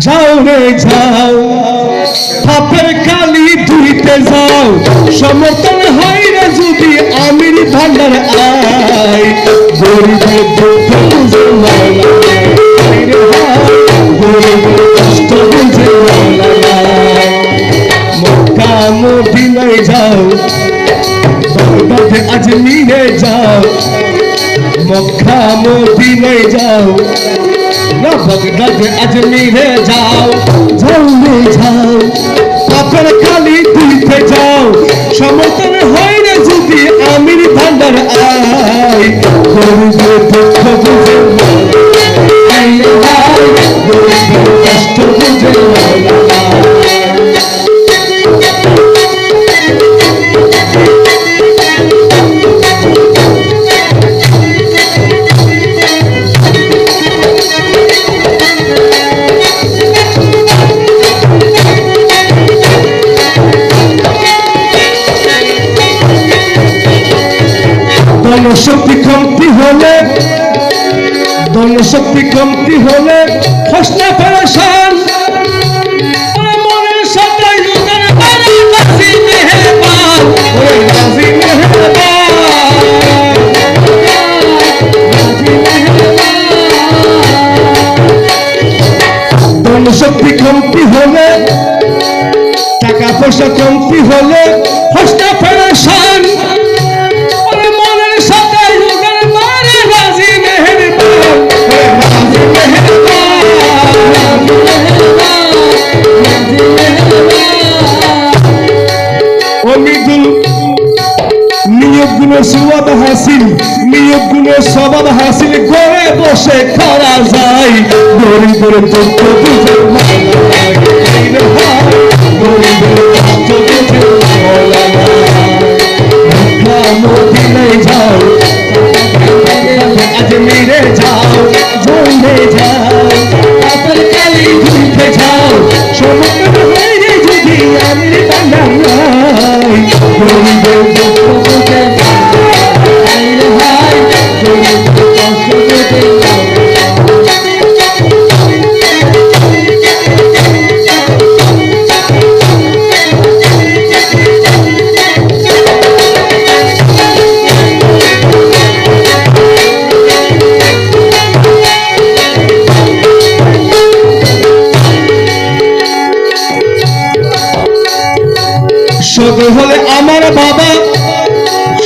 যাও রে যাও। পাপের কালি ধুইতে যাও। সমতল হয় রে যদি আমির ভান্ডার আই বুঝে মক্কা মদিনায় যাও। যাও। না বাগদাদে আজমিরে যাও রে যাও পাপের কালি তুলতে যাও সমতল দলশক্তি কমতি হলে দলশক্তি কমতি হলে ফসলা পেরেশান। বাসি কমতি হলে, টাকা পয়সা কমতি হলে ফসলা নিয়োগগুলো সবাব হাসিল নিয়োগগুলো সবাব হাসিল করে বসে করা যায়। গরিবের দুঃখ বুঝে